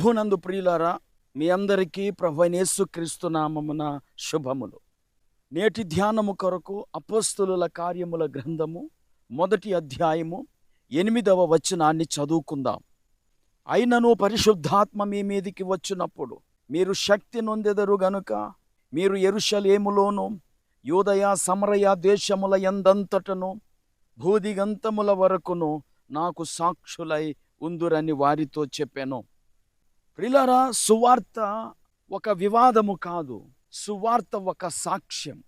ప్రభునందు ప్రియులారా మీ అందరికీ ప్రభనేసు క్రీస్తునామమున శుభములు. నేటి ధ్యానము కొరకు అపోస్తుల కార్యముల గ్రంథము మొదటి అధ్యాయము ఎనిమిదవ వచనాన్ని చదువుకుందాం. అయినను పరిశుద్ధాత్మ మీ మీదికి వచ్చినప్పుడు మీరు శక్తి నొందెదరు గనుక మీరు ఎరుషలేములోను యూదయ సమరయ దేశముల ఎందంతటను భూదిగంతముల వరకును నాకు సాక్షులై ఉందురని వారితో చెప్పాను. ప్రిలరా సువార్త ఒక వివాదము కాదు. సువార్త ఒక సాక్ష్యం.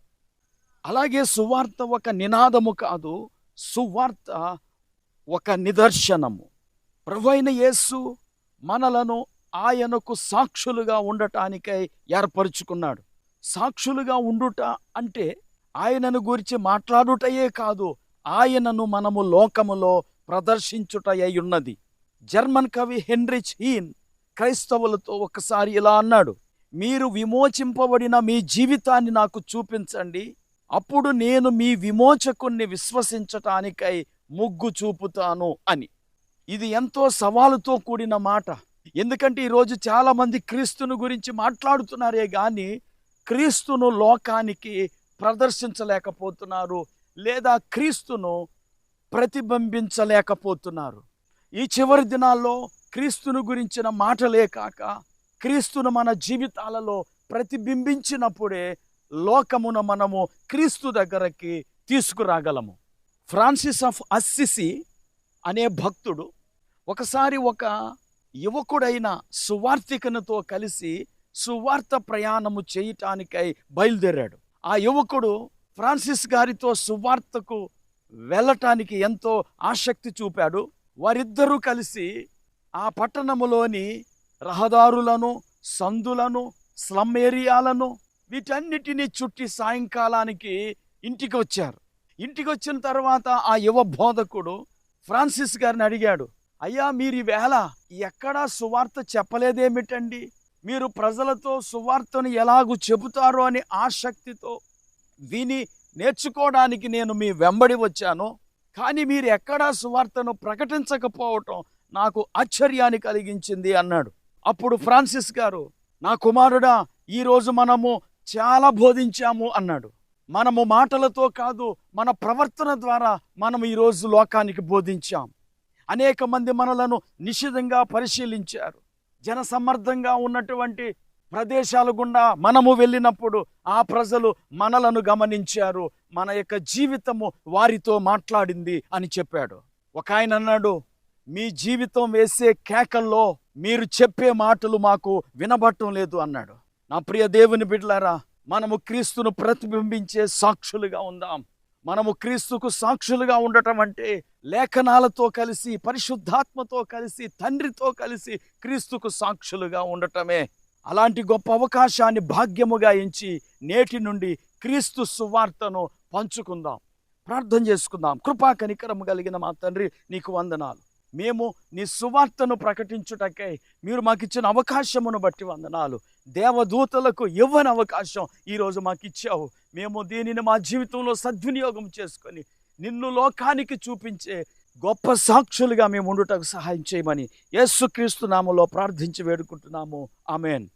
అలాగే సువార్త ఒక నినాదము కాదు. సువార్త ఒక నిదర్శనము. ప్రభువైన యేసు మనలను ఆయనకు సాక్షులుగా ఉండటానికై ఏర్పరుచుకున్నాడు. సాక్షులుగా ఉండుట అంటే ఆయనను గురించి మాట్లాడుటయే కాదు ఆయనను మనము లోకములో ప్రదర్శించుటయ్యున్నది జర్మన్ కవి హెన్రిచ్ హీన్ క్రైస్తవులతో ఒకసారి ఇలా అన్నాడు మీరు విమోచింపబడిన మీ జీవితాన్ని నాకు చూపించండి. అప్పుడు నేను మీ విమోచకుణ్ణి విశ్వసించటానికై ముగ్గు చూపుతాను అని. ఇది ఎంతో సవాలుతో కూడిన మాట. ఎందుకంటే ఈరోజు చాలామంది క్రీస్తును గురించి మాట్లాడుతున్నారే గాని క్రీస్తును లోకానికి ప్రదర్శించలేకపోతున్నారు లేదా క్రీస్తును ప్రతిబింబించలేకపోతున్నారు. ఈ చివరి దినాల్లో క్రీస్తును గురించిన మాటలే కాక క్రీస్తును మన జీవితాలలో ప్రతిబింబించినప్పుడే లోకమున మనము క్రీస్తు దగ్గరకి తీసుకురాగలము. ఫ్రాన్సిస్ ఆఫ్ అస్సిసి అనే భక్తుడు ఒకసారి ఒక యువకుడైన సువార్థికనుతో కలిసి సువార్త ప్రయాణము చేయటానికై బయలుదేరాడు. ఆ యువకుడు ఫ్రాన్సిస్ గారితో సువార్తకు వెళ్ళటానికి ఎంతో ఆసక్తి చూపాడు. వారిద్దరూ కలిసి ఆ పట్టణములోని రహదారులను సందులను స్లమ్ ఏరియాలను వీటన్నిటినీ చుట్టి సాయంకాలానికి ఇంటికి వచ్చారు. ఇంటికి వచ్చిన తర్వాత ఆ యువ బోధకుడు ఫ్రాన్సిస్ గారిని అడిగాడు అయ్యా మీరు ఈవేళ ఎక్కడా సువార్త చెప్పలేదేమిటండి? మీరు ప్రజలతో సువార్తను ఎలాగూ చెబుతారో అని ఆసక్తితో విని నేర్చుకోవడానికి నేను మీ వెంబడి వచ్చాను. కానీ మీరు ఎక్కడా సువార్తను ప్రకటించకపోవటం నాకు ఆశ్చర్యాన్ని కలిగించింది అన్నాడు. అప్పుడు ఫ్రాన్సిస్ గారు నా కుమారుడా ఈరోజు మనము చాలా బోధించాము అన్నాడు. మనము మాటలతో కాదు మన ప్రవర్తన ద్వారా మనం ఈరోజు లోకానికి బోధించాం. అనేక మంది మనలను నిషిద్ధంగా పరిశీలించారు. జనసమర్థంగా ఉన్నటువంటి ప్రదేశాల గుండా మనము వెళ్ళినప్పుడు ఆ ప్రజలు మనలను గమనించారు. మన యొక్క జీవితము వారితో మాట్లాడింది అని చెప్పాడు. ఒక ఆయన అన్నాడు మీ జీవితం వేసే కేకల్లో మీరు చెప్పే మాటలు మాకు వినబట్టం లేదు అన్నాడు. నా ప్రియ దేవుని బిడ్డలారా మనము క్రీస్తును ప్రతిబింబించే సాక్షులుగా ఉందాం. మనము క్రీస్తుకు సాక్షులుగా ఉండటం అంటే లేఖనాలతో కలిసి పరిశుద్ధాత్మతో కలిసి తండ్రితో కలిసి క్రీస్తుకు సాక్షులుగా ఉండటమే. అలాంటి గొప్ప అవకాశాన్ని భాగ్యముగా ఎంచి నేటి నుండి క్రీస్తు సువార్తను పంచుకుందాం. ప్రార్థన చేసుకుందాం. కృపా కనికరము కలిగిన మా తండ్రి నీకు వందనాలు. మేము నీ సువార్తను ప్రకటించుటకై మీరు మాకు ఇచ్చిన అవకాశమును బట్టి వందనాలు. దేవదూతలకు ఇవ్వని అవకాశం ఈరోజు మాకు ఇచ్చావు మేము దీనిని మా జీవితంలో సద్వినియోగం చేసుకొని నిన్ను లోకానికి చూపించే గొప్ప సాక్షులుగా మేము ఉండుటకు సహాయం చేయమని యేసుక్రీస్తు నామలో ప్రార్థించి వేడుకుంటున్నాము. ఆమెన్.